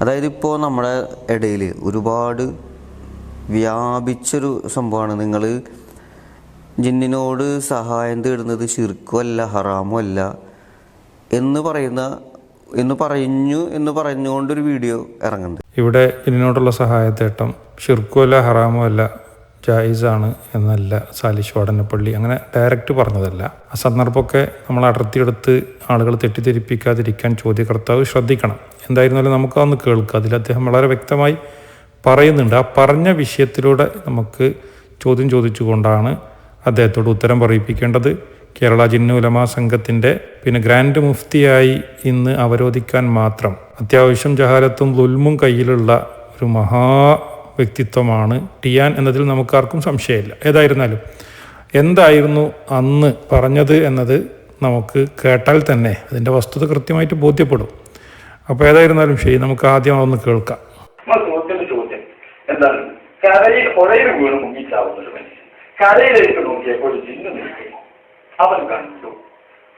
അതായത് ഇപ്പോൾ നമ്മുടെ ഇടയിൽ ഒരുപാട് വ്യാപിച്ചൊരു സംഭവമാണ്. നിങ്ങൾ ജിന്നിനോട് സഹായം തേടുന്നത് ശിർക്കുമല്ല ഹറാമുമല്ല എന്ന് പറയുന്ന എന്ന് പറഞ്ഞു എന്ന് പറഞ്ഞുകൊണ്ടൊരു വീഡിയോ ഇറങ്ങുന്നുണ്ട്. ഇവിടെ ഇതിനോടുള്ള സഹായത്തേട്ടം ഷിർക്കുമല്ല ഹറാമുമല്ല ജായിസാണ് എന്നല്ല സാലിഷ് വാടനപ്പള്ളി അങ്ങനെ ഡയറക്റ്റ് പറഞ്ഞതല്ല. ആ സന്ദർഭമൊക്കെ നമ്മൾ അടർത്തിയെടുത്ത് ആളുകൾ തെറ്റിദ്ധരിപ്പിക്കാതിരിക്കാൻ ചോദ്യകർത്താവ് ശ്രദ്ധിക്കണം. എന്തായിരുന്നാലും നമുക്ക് അന്ന് കേൾക്കുക അതിൽ അദ്ദേഹം വളരെ വ്യക്തമായി പറയുന്നുണ്ട്. ആ പറഞ്ഞ വിഷയത്തിലൂടെ നമുക്ക് ചോദ്യം ചോദിച്ചുകൊണ്ടാണ് അദ്ദേഹത്തോട് ഉത്തരം പറയിപ്പിക്കേണ്ടത്. കേരള ജിന്നുലമാ സംഘത്തിന്റെ പിന്നെ ഗ്രാൻഡ് മുഫ്തിയായി ഇന്ന് അവരോധിക്കാൻ മാത്രം. അത്യാവശ്യം ജഹാലത്തും ലുൽമും കയ്യിലുള്ള ഒരു മഹാ വ്യക്തിത്വമാണ്. ടിയാൻ എന്നതിൽ നമുക്കാർക്കും സംശയമില്ല. ഏതായിരുന്നാലും എന്തായിരുന്നു അന്ന് പറഞ്ഞത് എന്നത് നമുക്ക് കേട്ടാൽ തന്നെ അതിന്റെ വസ്തുത കൃത്യമായിട്ട് ബോധ്യപ്പെടും. അപ്പോൾ ഏതായിരുന്നാലും ശരി നമുക്ക് ആദ്യം അതൊന്ന് കേൾക്കാം. ചോദ്യം. എന്താണ്? കരയിൽ പുഴയിൽ വീണ് മുങ്ങിച്ചാവുന്ന ഒരു മനുഷ്യൻ. കരയിലേക്ക് നോക്കിയപ്പോൾ ഒരു ജിന്നു നിൽക്കുന്നു. അവൻ കണ്ടു.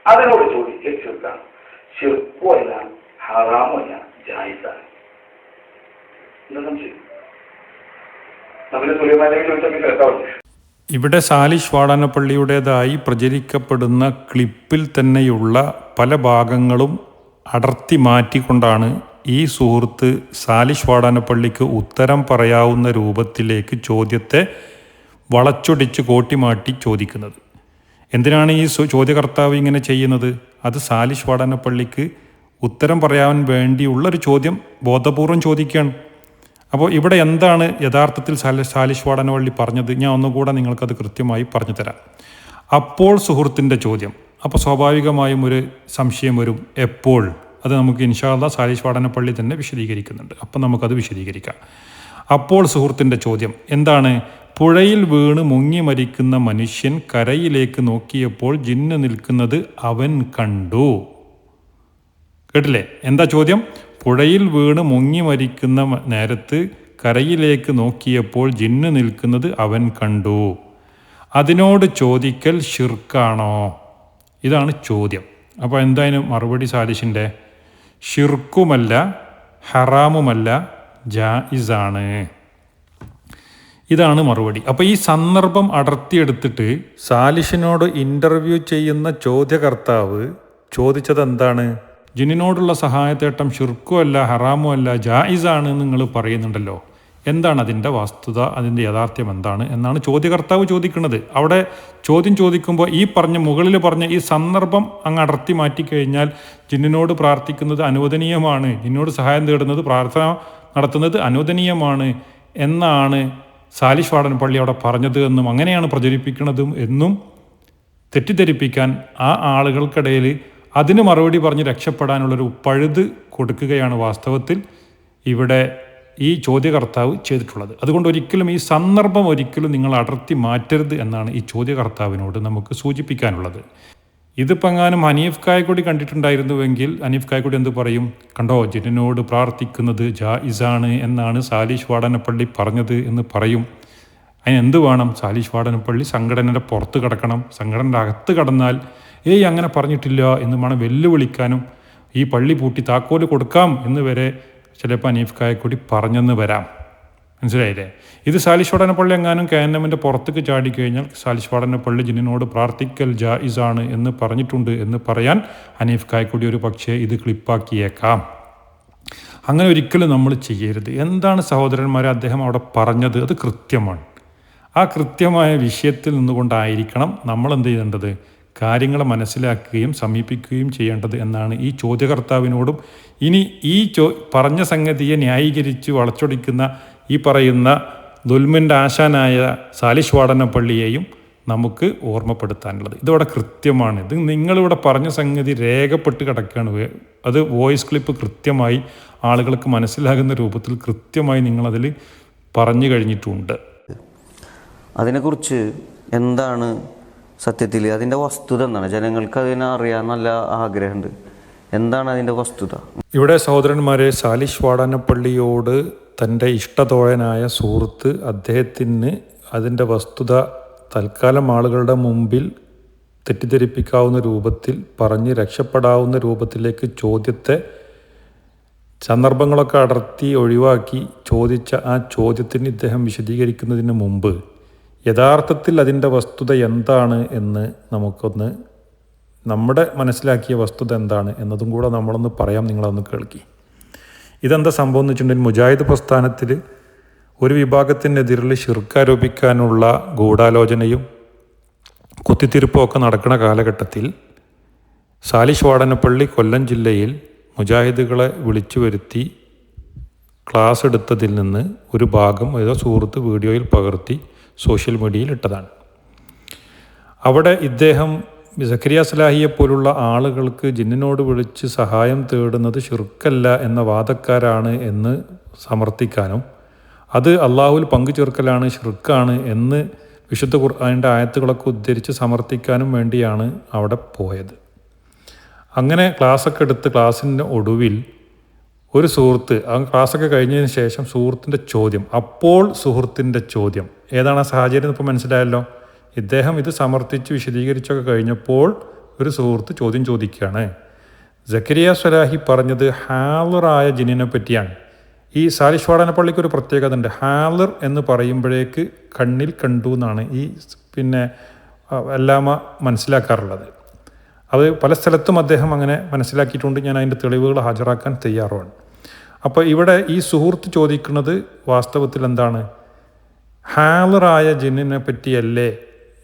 അതിനോട് ചോദിക്കുക ചെറുക്കാണ് ചെറുപ്പമല്ല ഹറാമല്ല ജായിസാണ് എന്താ സംശയം? ഇവിടെ സാലിഷ് വാടാനപ്പള്ളിയുടേതായി പ്രചരിക്കപ്പെടുന്ന ക്ലിപ്പിൽ തന്നെയുള്ള പല ഭാഗങ്ങളും അടർത്തി മാറ്റിക്കൊണ്ടാണ് ഈ സുഹൃത്ത് സാലിഷ് വാടാനപ്പള്ളിക്ക് ഉത്തരം പറയാവുന്ന രൂപത്തിലേക്ക് ചോദ്യത്തെ വളച്ചൊടിച്ച് കോട്ടിമാറ്റി ചോദിക്കുന്നത്. എന്തിനാണ് ഈ ചോദ്യകർത്താവ് ഇങ്ങനെ ചെയ്യുന്നത്? അത് സാലിഷ് വാടാനപ്പള്ളിക്ക് ഉത്തരം പറയാൻ വേണ്ടിയുള്ളൊരു ചോദ്യം ബോധപൂർവം ചോദിക്കുകയാണ്. അപ്പോൾ ഇവിടെ എന്താണ് യഥാർത്ഥത്തിൽ സാല സാലിഷ് വാടനവള്ളി പറഞ്ഞത്? ഞാൻ ഒന്നുകൂടെ നിങ്ങൾക്കത് കൃത്യമായി പറഞ്ഞു തരാം. അപ്പോൾ സുഹൃത്തിന്റെ ചോദ്യം. അപ്പോൾ സ്വാഭാവികമായും ഒരു സംശയം വരും. എപ്പോൾ? അത് നമുക്ക് ഇൻഷാല്ല സാലിഷ് വാടനപ്പള്ളി തന്നെ വിശദീകരിക്കുന്നുണ്ട്. അപ്പം നമുക്കത് വിശദീകരിക്കാം. അപ്പോൾ സുഹൃത്തിന്റെ ചോദ്യം. എന്താണ്? പുഴയിൽ വീണ് മുങ്ങി മരിക്കുന്ന മനുഷ്യൻ കരയിലേക്ക് നോക്കിയപ്പോൾ ജിന്ന് നിൽക്കുന്നത് അവൻ കണ്ടു. കേട്ടില്ലേ? എന്താ ചോദ്യം? പുഴയിൽ വീണ് മുങ്ങി മരിക്കുന്ന നേരത്ത് കരയിലേക്ക് നോക്കിയപ്പോൾ ജിന്ന് നിൽക്കുന്നത് അവൻ കണ്ടു. അതിനോട് ചോദിക്കൽ ഷിർക്കാണോ ഇതാണ് ചോദ്യം. അപ്പോൾ എന്തായാലും മറുപടി സാലിഷിന്റെ ഷിർക്കുമല്ല ഹറാമുമല്ല ജായിസാണ്. ഇതാണ് മറുപടി. അപ്പോൾ ഈ സന്ദർഭം അടർത്തിയെടുത്തിട്ട് സാലിഷിനോട് ഇന്റർവ്യൂ ചെയ്യുന്ന ചോദ്യകർത്താവ് ചോദിച്ചത് എന്താണ് ജിന്നിനോടുള്ള സഹായത്തേട്ടം ഷിർക്കുമല്ല ഹറാമുമല്ല ജായിസാണ് നിങ്ങൾ പറയുന്നുണ്ടല്ലോ. എന്താണ് അതിന്റെ വസ്തുത? അതിന്റെ യഥാർത്ഥ്യം എന്താണ്? എന്നാണ് ചോദ്യകർത്താവ് ചോദിക്കുന്നത്. അവിടെ ചോദ്യം ചോദിക്കുമ്പോൾ ഈ പറഞ്ഞ മുകളിൽ പറഞ്ഞ ഈ സന്ദർഭം അങ്ങ് അടർത്തി മാറ്റിക്കഴിഞ്ഞാൽ ജിന്നിനോട് പ്രാർത്ഥിക്കുന്നത് അനുവദനീയമാണ്. ജിന്നിനോട് സഹായം തേടുന്നത് പ്രാർത്ഥന നടത്തുന്നത് അനുവദനീയമാണ് എന്നാണ് സാലിഷ് വാടൻ പള്ളി അവിടെ പറഞ്ഞത് എന്നും അങ്ങനെയാണ് പ്രചരിപ്പിക്കുന്നതും എന്നും തെറ്റിദ്ധരിപ്പിക്കാൻ ആ ആളുകൾക്കിടയിൽ അതിന് മറുപടി പറഞ്ഞ് രക്ഷപ്പെടാനുള്ളൊരു പഴുത് കൊടുക്കുകയാണ് വാസ്തവത്തിൽ ഇവിടെ ഈ ചോദ്യകർത്താവ് ചെയ്തിട്ടുള്ളത്. അതുകൊണ്ട് ഒരിക്കലും ഈ സന്ദർഭം ഒരിക്കലും നിങ്ങൾ അടർത്തി മാറ്റരുത് എന്നാണ് ഈ ചോദ്യകർത്താവിനോട് നമുക്ക് സൂചിപ്പിക്കാനുള്ളത്. ഇതിപ്പോൾ എങ്ങാനും ഹനീഫ് കായക്കൊടി കണ്ടിട്ടുണ്ടായിരുന്നുവെങ്കിൽ ഹനീഫ് കായക്കൊടി എന്ത് പറയും? കണ്ടോ ജിന്നിനോട് പ്രാർത്ഥിക്കുന്നത് ജായിസാണ് എന്നാണ് സാലിഷ് വാടനപ്പള്ളി പറഞ്ഞത് എന്ന് പറയും. അതിന് എന്ത് വേണം? സാലിഷ് വാടനപ്പള്ളി സംഘടനയുടെ പുറത്ത് കിടക്കണം. സംഘടനയുടെ അകത്ത് കടന്നാൽ ഏയ് അങ്ങനെ പറഞ്ഞിട്ടില്ല എന്ന് വേണം വെല്ലുവിളിക്കാനും ഈ പള്ളി പൂട്ടി താക്കോൽ കൊടുക്കാം എന്ന് വരെ ചിലപ്പോൾ അനീഫ് കായക്കൂടി പറഞ്ഞെന്ന് വരാം. മനസ്സിലായില്ലേ? ഇത് സാലിശ്വാടന പള്ളി എങ്ങാനും കെ എൻ എമ്മിന്റെ പുറത്തേക്ക് ചാടിക്കഴിഞ്ഞാൽ സാലിഷ് പള്ളി ജിന്നിനോട് പ്രാർത്ഥിക്കൽ ജായിസാണ് എന്ന് പറഞ്ഞിട്ടുണ്ട് എന്ന് പറയാൻ അനീഫ് കായക്കൊടി ഒരു പക്ഷേ ഇത് ക്ലിപ്പാക്കിയേക്കാം. അങ്ങനെ ഒരിക്കലും നമ്മൾ ചെയ്യരുത്. എന്താണ് സഹോദരന്മാരെ അദ്ദേഹം അവിടെ പറഞ്ഞത്? അത് കൃത്യമാണ്. ആ കൃത്യമായ വിഷയത്തിൽ നിന്നുകൊണ്ടായിരിക്കണം നമ്മൾ എന്ത് ചെയ്യേണ്ടത്? കാര്യങ്ങളെ മനസ്സിലാക്കുകയും സമീപിക്കുകയും ചെയ്യേണ്ടത് എന്നാണ് ഈ ചോദ്യകർത്താവിനോടും ഇനി ഈ ചോ പറഞ്ഞ സംഗതിയെ ന്യായീകരിച്ച് വളച്ചൊടിക്കുന്ന ഈ പറയുന്ന ദുൽമിന്റെ ആശാനായ സാലിഷ് വാടനപ്പള്ളിയെയും നമുക്ക് ഓർമ്മപ്പെടുത്താനുള്ളത്. ഇതവിടെ കൃത്യമാണ്. ഇത് നിങ്ങളിവിടെ പറഞ്ഞ സംഗതി രേഖപ്പെട്ട് കിടക്കുകയാണ്. അത് വോയിസ് ക്ലിപ്പ് കൃത്യമായി ആളുകൾക്ക് മനസ്സിലാകുന്ന രൂപത്തിൽ കൃത്യമായി നിങ്ങളതിൽ പറഞ്ഞു കഴിഞ്ഞിട്ടുണ്ട്. അതിനെക്കുറിച്ച് എന്താണ് സത്യത്തിൽ അതിന്റെ വസ്തുത എന്താണ്? ജനങ്ങൾക്ക് അതിനെ അറിയാൻ നല്ല ആഗ്രഹമുണ്ട്. എന്താണ് അതിന്റെ വസ്തുത? ഇവിടെ സഹോദരന്മാരെ സാലിഷ് വാടാനപ്പള്ളിയോട് തന്റെ ഇഷ്ടതോഴനായ സുഹൃത്ത് അദ്ദേഹത്തിന് അതിന്റെ വസ്തുത തൽക്കാലം ആളുകളുടെ മുമ്പിൽ തെറ്റിദ്ധരിപ്പിക്കാവുന്ന രൂപത്തിൽ പറഞ്ഞ് രക്ഷപ്പെടാവുന്ന രൂപത്തിലേക്ക് ചോദ്യത്തെ സന്ദർഭങ്ങളൊക്കെ അടർത്തി ഒഴിവാക്കി ചോദിച്ച ആ ചോദ്യത്തിന് ഇദ്ദേഹം വിശദീകരിക്കുന്നതിന് മുമ്പ് യഥാർത്ഥത്തിൽ അതിന്റെ വസ്തുത എന്താണ് എന്ന് നമുക്കൊന്ന് നമ്മുടെ മനസ്സിലാക്കിയ വസ്തുത എന്താണ് എന്നതും കൂടെ നമ്മളൊന്ന് പറയാം നിങ്ങളൊന്ന് കേൾക്കി. ഇതെന്താ സംഭവം എന്ന് വെച്ചിട്ടുണ്ടെങ്കിൽ മുജാഹിദ് പ്രസ്ഥാനത്തിൽ ഒരു വിഭാഗത്തിനെതിരിൽ ശിർക്കാരോപിക്കാനുള്ള ഗൂഢാലോചനയും കുത്തിത്തിരിപ്പും ഒക്കെ നടക്കുന്ന കാലഘട്ടത്തിൽ സാലിഷ് വാടനപ്പള്ളി കൊല്ലം ജില്ലയിൽ മുജാഹിദുകളെ വിളിച്ചു വരുത്തി ക്ലാസ് എടുത്തതിൽ നിന്ന് ഒരു ഭാഗം ഏതോ സുഹൃത്ത് വീഡിയോയിൽ പകർത്തി സോഷ്യൽ മീഡിയയിൽ ഇട്ടതാണ്. അവിടെ ഇദ്ദേഹം സക്കരിയ സലാഹിയെ പോലുള്ള ആളുകൾക്ക് ജിന്നിനോട് വിളിച്ച് സഹായം തേടുന്നത് ഷിർക്കല്ല എന്ന വാദക്കാരാണ് എന്ന് സമർത്ഥിക്കാനും അത് അള്ളാഹുൽ പങ്കു ചേർക്കലാണ് ഷിർക്കാണ് എന്ന് വിശുദ്ധ ഖുർആാനിന്റെ ആയത്തുകളൊക്കെ ഉദ്ധരിച്ച് സമർത്ഥിക്കാനും വേണ്ടിയാണ് അവിടെ പോയത്. അങ്ങനെ ക്ലാസ്സൊക്കെ എടുത്ത് ക്ലാസ്സിന്റെ ഒടുവിൽ ഒരു സുഹൃത്ത് ആ ക്ലാസ്സൊക്കെ കഴിഞ്ഞതിന് ശേഷം സുഹൃത്തിന്റെ ചോദ്യം അപ്പോൾ സുഹൃത്തിന്റെ ചോദ്യം. ഏതാണ് ആ സാഹചര്യം ഇപ്പോൾ മനസ്സിലായല്ലോ? ഇദ്ദേഹം ഇത് സമർത്ഥിച്ച് വിശദീകരിച്ചൊക്കെ കഴിഞ്ഞപ്പോൾ ഒരു സുഹൃത്ത് ചോദ്യം ചോദിക്കുകയാണ്. ജക്കരിയ സ്വലാഹി പറഞ്ഞത് ഹാലറായ ജിനിനെ പറ്റിയാണ്. ഈ സാലിഷ് വാടനപ്പള്ളിക്ക് ഒരു പ്രത്യേകത ഉണ്ട്. ഹാലർ എന്ന് പറയുമ്പോഴേക്ക് കണ്ണിൽ കണ്ടു എന്നാണ് ഈ പിന്നെ അല്ലാമ മനസ്സിലാക്കാറുള്ളത്. അത് പല സ്ഥലത്തും അദ്ദേഹം അങ്ങനെ മനസ്സിലാക്കിയിട്ടുണ്ട്. ഞാൻ അതിന്റെ തെളിവുകൾ ഹാജരാക്കാൻ തയ്യാറുമാണ്. അപ്പോൾ ഇവിടെ ഈ സുഹൃത്ത് ചോദിക്കുന്നത് വാസ്തവത്തിൽ എന്താണ് ഹാലറായ ജിന്നിനെ പറ്റിയല്ലേ?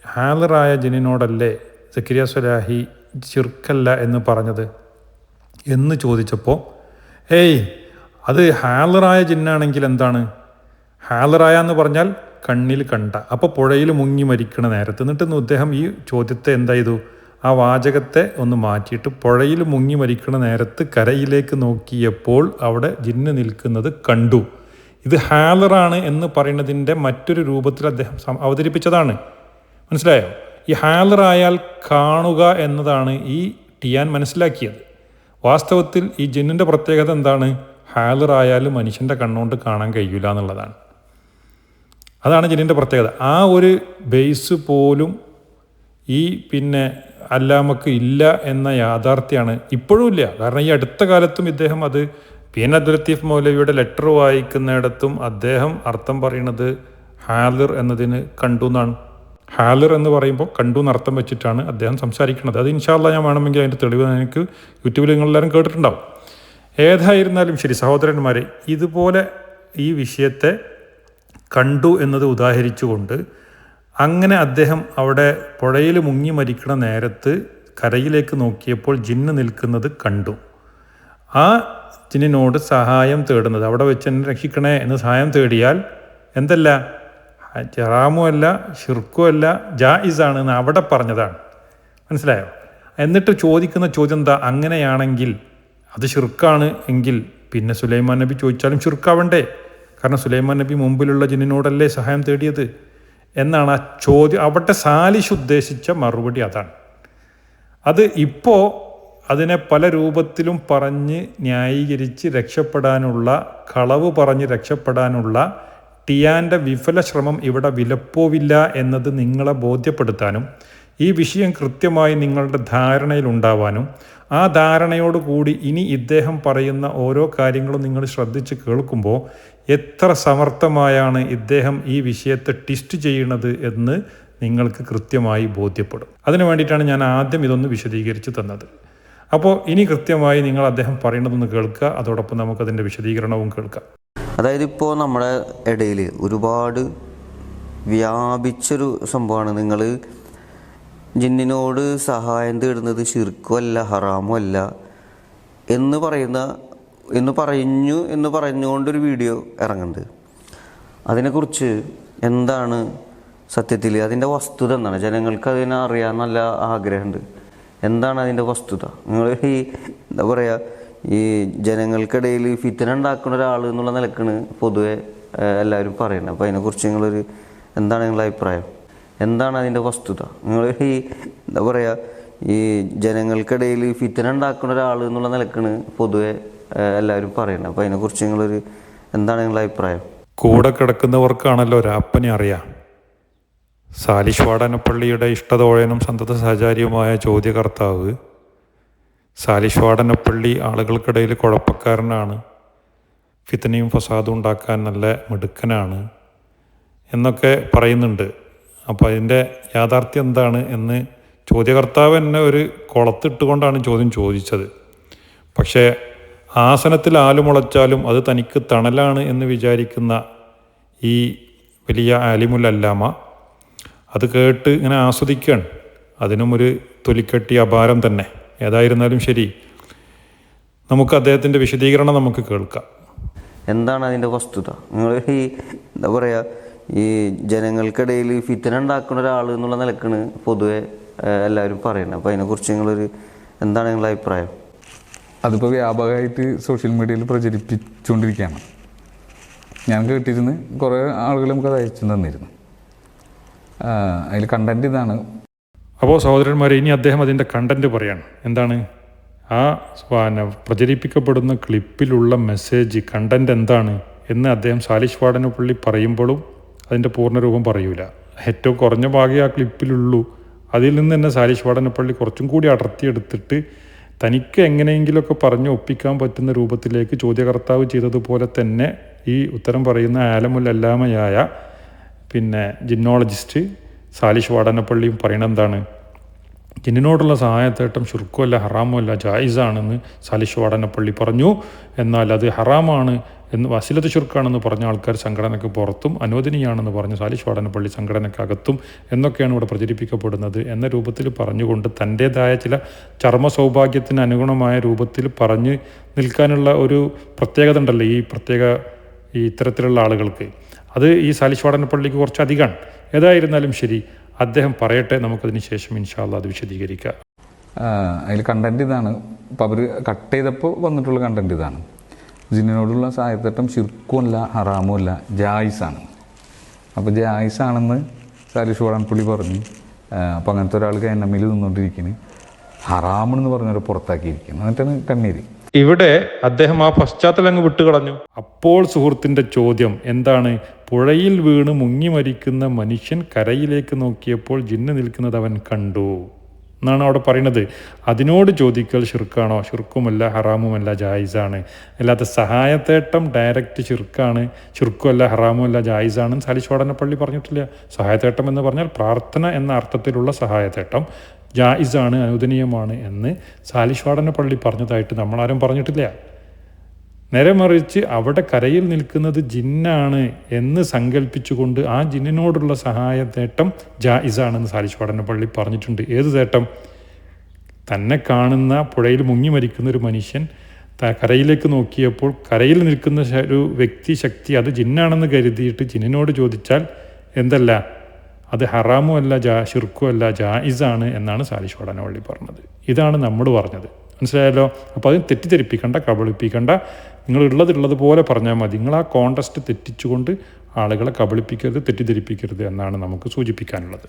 ഹാലറായ ജിന്നിനോടല്ലേ സക്കിരിയ സ്വലാഹി ചിർക്കല്ല എന്ന് പറഞ്ഞത്? എന്ന് ചോദിച്ചപ്പോൾ ഏയ് അത് ഹാലറായ ജിന്നാണെങ്കിൽ എന്താണ്? ഹാലറായ എന്ന് പറഞ്ഞാൽ കണ്ണിൽ കണ്ട അപ്പോൾ പുഴയിൽ മുങ്ങി മരിക്കണ നേരത്ത്. എന്നിട്ട് ഇദ്ദേഹം ഈ ചോദ്യത്തെ എന്താ ചെയ്തു? ആ വാചകത്തെ ഒന്ന് മാറ്റിയിട്ട് പുഴയിൽ മുങ്ങി മരിക്കണ നേരത്ത് കരയിലേക്ക് നോക്കിയപ്പോൾ അവിടെ ജിന്ന് നിൽക്കുന്നത് കണ്ടു. ഇത് ഹാലറാണ് എന്ന് പറയുന്നതിന്റെ മറ്റൊരു രൂപത്തിൽ അദ്ദേഹം അവതരിപ്പിച്ചതാണ്. മനസ്സിലായോ? ഈ ഹാലറായാൽ കാണുക എന്നതാണ് ഈ ടിയാൻ മനസ്സിലാക്കിയത്. വാസ്തവത്തിൽ ഈ ജിന്നിന്റെ പ്രത്യേകത എന്താണ്? ഹാലറായാലും മനുഷ്യന്റെ കണ്ണുകൊണ്ട് കാണാൻ കഴിയില്ല എന്നുള്ളതാണ്. അതാണ് ജിന്നിന്റെ പ്രത്യേകത. ആ ഒരു ബേസ് പോലും ഈ പിന്നെ അല്ലാമക്ക് ഇല്ല എന്ന യാഥാർത്ഥ്യമാണ് ഇപ്പോഴും ഇല്ല. കാരണം ഈ അടുത്ത കാലത്തും ഇദ്ദേഹം അത് പി എൻ അബ്ദുൽ ലത്തീഫ് മൗലവിയുടെ ലെറ്റർ വായിക്കുന്നിടത്തും അദ്ദേഹം അർത്ഥം പറയുന്നത് ഹാലിർ എന്നതിന് കണ്ടു എന്നാണ്. ഹാലിർ എന്ന് പറയുമ്പോൾ കണ്ടു എന്നർത്ഥം വെച്ചിട്ടാണ് അദ്ദേഹം സംസാരിക്കുന്നത്. അത് ഇൻഷാല്ല ഞാൻ വേണമെങ്കിൽ അതിന്റെ തെളിവ് എനിക്ക് യൂട്യൂബിൽ നിങ്ങളെല്ലാവരും കേട്ടിട്ടുണ്ടാവും. ഏതായിരുന്നാലും ശരി സഹോദരന്മാരെ ഇതുപോലെ ഈ വിഷയത്തെ കണ്ടു എന്നത് ഉദാഹരിച്ചുകൊണ്ട് അങ്ങനെ അദ്ദേഹം അവിടെ പുഴയിൽ മുങ്ങി മരിക്കണ നേരത്ത് കരയിലേക്ക് നോക്കിയപ്പോൾ ജിന്ന് നിൽക്കുന്നത് കണ്ടു. ആ ജിന്നിനോട് സഹായം തേടുന്നത് അവിടെ വെച്ച് എന്നെ രക്ഷിക്കണേ എന്ന് സഹായം തേടിയാൽ എന്തല്ല? ജറാമുമല്ല ഷിർക്കുമല്ല ജായിസാണ് എന്ന് അവിടെ പറഞ്ഞതാണ്. മനസ്സിലായോ? എന്നിട്ട് ചോദിക്കുന്ന ചോദ്യം എന്താ? അങ്ങനെയാണെങ്കിൽ അത് ഷിർക്കാണ് എങ്കിൽ പിന്നെ സുലൈമാൻ നബി ചോദിച്ചാലും ഷിർക്കാവണ്ടേ കാരണം സുലൈമാൻ നബി മുമ്പിലുള്ള ജിന്നിനോടല്ലേ സഹായം തേടിയത്? എന്നാണ് ആ ചോദ്യം അവിടെ സാലിഷ് ഉദ്ദേശിച്ച മറുപടി അതാണ്. അത് ഇപ്പോൾ അതിനെ പല രൂപത്തിലും പറഞ്ഞ് ന്യായീകരിച്ച് രക്ഷപ്പെടാനുള്ള കളവ് പറഞ്ഞ് രക്ഷപ്പെടാനുള്ള ടിയാന്റെ വിഫല ശ്രമം ഇവിടെ വിലപ്പോവില്ല എന്നത് നിങ്ങളെ ബോധ്യപ്പെടുത്താനും ഈ വിഷയം കൃത്യമായി നിങ്ങളുടെ ധാരണയിൽ ഉണ്ടാവാനും ആ ധാരണയോടുകൂടി ഇനി ഇദ്ദേഹം പറയുന്ന ഓരോ കാര്യങ്ങളും നിങ്ങൾ ശ്രദ്ധിച്ച് കേൾക്കുമ്പോൾ എത്ര സമർത്ഥമായാണ് ഇദ്ദേഹം ഈ വിഷയത്തെ ടിസ്റ്റ് ചെയ്യുന്നത് എന്ന് നിങ്ങൾക്ക് കൃത്യമായി ബോധ്യപ്പെടും. അതിനു വേണ്ടിയിട്ടാണ് ഞാൻ ആദ്യം ഇതൊന്ന് വിശദീകരിച്ച് തന്നത്. അപ്പോൾ ഇനി കൃത്യമായി നിങ്ങൾ അദ്ദേഹം പറയുന്നതൊന്ന് കേൾക്കുക അതോടൊപ്പം നമുക്കതിന്റെ വിശദീകരണവും കേൾക്കാം. അതായത് ഇപ്പോൾ നമ്മുടെ ഇടയിൽ ഒരുപാട് വ്യാപിച്ചൊരു സംഭവമാണ്. നിങ്ങൾ ജിന്നിനോട് സഹായം തേടുന്നത് ശിർക്കുമല്ല ഹറാമുമല്ല എന്ന് പറയുന്ന എന്ന് പറഞ്ഞു എന്ന് പറഞ്ഞുകൊണ്ടൊരു വീഡിയോ ഇറങ്ങുന്നുണ്ട്. അതിനെക്കുറിച്ച് എന്താണ് സത്യത്തിൽ? അതിന്റെ വസ്തുത എന്താണ്? ജനങ്ങൾക്ക് അതിനെ അറിയാൻ നല്ല ആഗ്രഹമുണ്ട്. എന്താണ് അതിന്റെ വസ്തുത? നിങ്ങൾ ഈ എന്താ പറയുക ഈ ജനങ്ങൾക്കിടയിൽ ഫിത്തന ഉണ്ടാക്കുന്ന ഒരാൾ എന്നുള്ള നിലക്കാണ് പൊതുവെ എല്ലാവരും പറയുന്നത്. അപ്പോൾ അതിനെക്കുറിച്ച് നിങ്ങളൊരു എന്താണ് നിങ്ങളുടെ അഭിപ്രായം? എന്താണ് അതിന്റെ വസ്തുത? നിങ്ങൾ ഈ എന്താ പറയുക ഈ ജനങ്ങൾക്കിടയിൽ ഫിത്തന ഉണ്ടാക്കുന്ന ഒരാൾ എന്നുള്ള നിലക്കാണ് പൊതുവെ എല്ലാവരും പറയുന്നത് അപ്പോൾ അതിനെക്കുറിച്ച് നിങ്ങളൊരു എന്താണ് നിങ്ങളുടെ അഭിപ്രായം? കൂടെ കിടക്കുന്നവർക്കാണല്ലോ രാപ്പനെ അറിയാം. സാലിഷ് വാടനപ്പള്ളിയുടെ ഇഷ്ടതോഴനും സന്തത സഹചാരിയുമായ ചോദ്യകർത്താവ്. സാലിഷ് വാടനപ്പള്ളി ആളുകൾക്കിടയിൽ കുഴപ്പക്കാരനാണ്. ഫിത്തനയും ഫസാദും ഉണ്ടാക്കാൻ നല്ല മിടുക്കനാണ് എന്നൊക്കെ പറയുന്നുണ്ട്. അപ്പോൾ അതിന്റെ യാഥാർത്ഥ്യം എന്താണ് എന്ന് ചോദ്യകർത്താവ് എന്നെ ഒരു കുളത്തിട്ടുകൊണ്ടാണ് ചോദ്യം ചോദിച്ചത്. പക്ഷേ ആസനത്തിൽ ആലുമുളച്ചാലും അത് തനിക്ക് തണലാണ് എന്ന് വിചാരിക്കുന്ന ഈ വലിയ ആലിമുല്ലല്ലാമ അത് കേട്ട് ഇങ്ങനെ ആസ്വദിക്കുകയാണ്. അതിനും ഒരു തൊലിക്കെട്ടി അപാരം തന്നെ. ഏതായിരുന്നാലും ശരി നമുക്ക് അദ്ദേഹത്തിന്റെ വിശദീകരണം നമുക്ക് കേൾക്കാം. എന്താണ് അതിന്റെ വസ്തുത? നിങ്ങൾ ഈ എന്താ പറയുക ഈ ജനങ്ങൾക്കിടയിൽ ഫിത്തന ഉണ്ടാക്കുന്ന ഒരാൾ എന്നുള്ള നിലക്കാണ് പൊതുവെ എല്ലാവരും പറയുന്നത്. അപ്പോൾ അതിനെക്കുറിച്ച് നിങ്ങളൊരു എന്താണ് നിങ്ങളുടെ അഭിപ്രായം? അതിപ്പോൾ വ്യാപകമായിട്ട് സോഷ്യൽ മീഡിയയിൽ പ്രചരിപ്പിച്ചുകൊണ്ടിരിക്കുകയാണ്. ഞാൻ കേട്ടിരുന്ന് കുറേ ആളുകൾ നമുക്കത് അയച്ചു തന്നിരുന്നു. അതിൽ കണ്ടന്റ് ഇതാണ്. അപ്പോൾ സഹോദരന്മാരെ ഇനി അദ്ദേഹം അതിന്റെ കണ്ടന്റ് പറയാണ്. എന്താണ്? ആ പിന്നെ പ്രചരിപ്പിക്കപ്പെടുന്ന ക്ലിപ്പിലുള്ള മെസ്സേജ് കണ്ടന്റ് എന്താണ് എന്ന് അദ്ദേഹം സാലിഷ് വാടനപ്പള്ളി പറയുമ്പോഴും അതിന്റെ പൂർണരൂപം പറയൂല. ഏറ്റവും കുറഞ്ഞ ഭാഗമേ ആ ക്ലിപ്പിലുള്ളൂ അതിൽ നിന്ന് തന്നെ സാലിഷ് വാടനപ്പള്ളി കുറച്ചും കൂടി അടർത്തിയെടുത്തിട്ട് തനിക്ക് എങ്ങനെയെങ്കിലുമൊക്കെ പറഞ്ഞ് ഒപ്പിക്കാൻ പറ്റുന്ന രൂപത്തിലേക്ക് ചോദ്യകർത്താവ് ചെയ്തതുപോലെ തന്നെ ഈ ഉത്തരം പറയുന്ന ആലമുല്ലല്ലാമയായ പിന്നെ ജിന്നോളജിസ്റ്റ് സാലിഷ് വാടനപ്പള്ളിയും പറയണത് എന്താണ്? ജിന്നിനോടുള്ള സഹായത്തേട്ടം ശുർക്കുമല്ല ഹറാമുമല്ല ജായിസാണെന്ന് സാലിഷ് വാടനപ്പള്ളി പറഞ്ഞു. എന്നാൽ അത് ഹറാമാണ് എന്ന് വസിലത്ത് ചുരുക്കാണെന്ന് പറഞ്ഞ ആൾക്കാർ സംഘടനയ്ക്ക് പുറത്തും അനുവദനീയാണെന്ന് പറഞ്ഞ സാലിഷ് വാടനപ്പള്ളി സംഘടനയ്ക്കകത്തും എന്നൊക്കെയാണ് ഇവിടെ പ്രചരിപ്പിക്കപ്പെടുന്നത് എന്ന രൂപത്തിൽ പറഞ്ഞുകൊണ്ട് തന്റേതായ ചില ചർമ്മ സൗഭാഗ്യത്തിന് അനുഗുണമായ രൂപത്തിൽ പറഞ്ഞ് നിൽക്കാനുള്ള ഒരു പ്രത്യേകത ഉണ്ടല്ലോ ഈ പ്രത്യേക ഈ ഇത്തരത്തിലുള്ള ആളുകൾക്ക്. അത് ഈ സാലിഷ് വാടനപ്പള്ളിക്ക് കുറച്ച് അധികമാണ് ഏതായിരുന്നാലും ശരി അദ്ദേഹം പറയട്ടെ നമുക്കതിന് ശേഷം ഇൻഷാല്ല അത് വിശദീകരിക്കാം. അതിൽ കണ്ടന്റ് ഇതാണ്. അപ്പോൾ അവർ കട്ട് ചെയ്തപ്പോൾ വന്നിട്ടുള്ള കണ്ടന്റ് ഇതാണ്. ജിന്നിനോടുള്ള സഹായത്തട്ടം ശിർക്കുമല്ല ഹറാമുമല്ല ജായിസാണ്. അപ്പോൾ ജായിസാണെന്ന് സാലിഷ് വാടാൻപുള്ളി പറഞ്ഞു. അപ്പോൾ അങ്ങനത്തെ ഒരാൾക്ക് എൻ എമ്മിൽ നിന്നുകൊണ്ടിരിക്കുന്നു ഹറാമെന്ന് പറഞ്ഞവരെ പുറത്താക്കിയിരിക്കുന്നു. എന്നിട്ടാണ് കണ്ണീര്. ഇവിടെ അദ്ദേഹം ആ പശ്ചാത്തലം അങ്ങ് വിട്ടുകളഞ്ഞു. അപ്പോൾ സുഹൃത്തിന്റെ ചോദ്യം എന്താണ്? പുഴയിൽ വീണ് മുങ്ങി മരിക്കുന്ന മനുഷ്യൻ കരയിലേക്ക് നോക്കിയപ്പോൾ ജിന്ന് നിൽക്കുന്നത് അവൻ കണ്ടു. എന്നാണ് അവിടെ പറയുന്നത്. അതിനോട് ചോദിക്കൽ ഷിർക്കാണോ ഷിർക്കുമല്ല ഹറാമുമല്ല ജായിസാണ്. അല്ലാത്ത സഹായത്തേട്ടം ഡയറക്റ്റ് ഷിർക്കാണ് ഷിർക്കുമല്ല ഹറാമുമല്ല ജായിസാണ് സാലിശോടനപ്പള്ളി പറഞ്ഞിട്ടില്ല. സഹായത്തേട്ടം എന്ന് പറഞ്ഞാൽ പ്രാർത്ഥന എന്ന അർത്ഥത്തിലുള്ള സഹായത്തേട്ടം ജായിസാണ് അനുദനീയമാണ് എന്ന് സാലിശോടനപ്പള്ളി പള്ളി പറഞ്ഞതായിട്ട് നമ്മളാരും പറഞ്ഞിട്ടില്ല. നേരെ മറിച്ച് അവിടെ കരയിൽ നിൽക്കുന്നത് ജിന്നാണ് എന്ന് സങ്കല്പിച്ചുകൊണ്ട് ആ ജിന്നിനോടുള്ള സഹായ തേട്ടം ജായിസാണെന്ന് സാലിഷ് പള്ളി പറഞ്ഞിട്ടുണ്ട്. ഏത് തേട്ടം തന്നെ കാണുന്ന പുഴയിൽ മുങ്ങി മരിക്കുന്ന ഒരു മനുഷ്യൻ കരയിലേക്ക് നോക്കിയപ്പോൾ കരയിൽ നിൽക്കുന്ന ഒരു വ്യക്തി ശക്തി അത് ജിന്നാണെന്ന് കരുതിയിട്ട് ജിന്നിനോട് ചോദിച്ചാൽ എന്തല്ല? അത് ഹറാമും അല്ല ജാ ഷിർക്കു അല്ല ജായിസാണ് എന്നാണ് സാലിഷ് പള്ളി പറഞ്ഞത്. ഇതാണ് നമ്മൾ പറഞ്ഞത്. മനസ്സിലായല്ലോ? അപ്പോൾ അത് തെറ്റിദ്ധരിപ്പിക്കണ്ട കബളിപ്പിക്കണ്ട. നിങ്ങൾ ഉള്ളതുള്ളത് പോലെ പറഞ്ഞാൽ മതി. നിങ്ങൾ ആ കോണ്ടസ്റ്റ് തെറ്റിച്ചുകൊണ്ട് ആളുകളെ കബളിപ്പിക്കരുത് തെറ്റിദ്ധരിപ്പിക്കരുത് എന്നാണ് നമുക്ക് സൂചിപ്പിക്കാനുള്ളത്.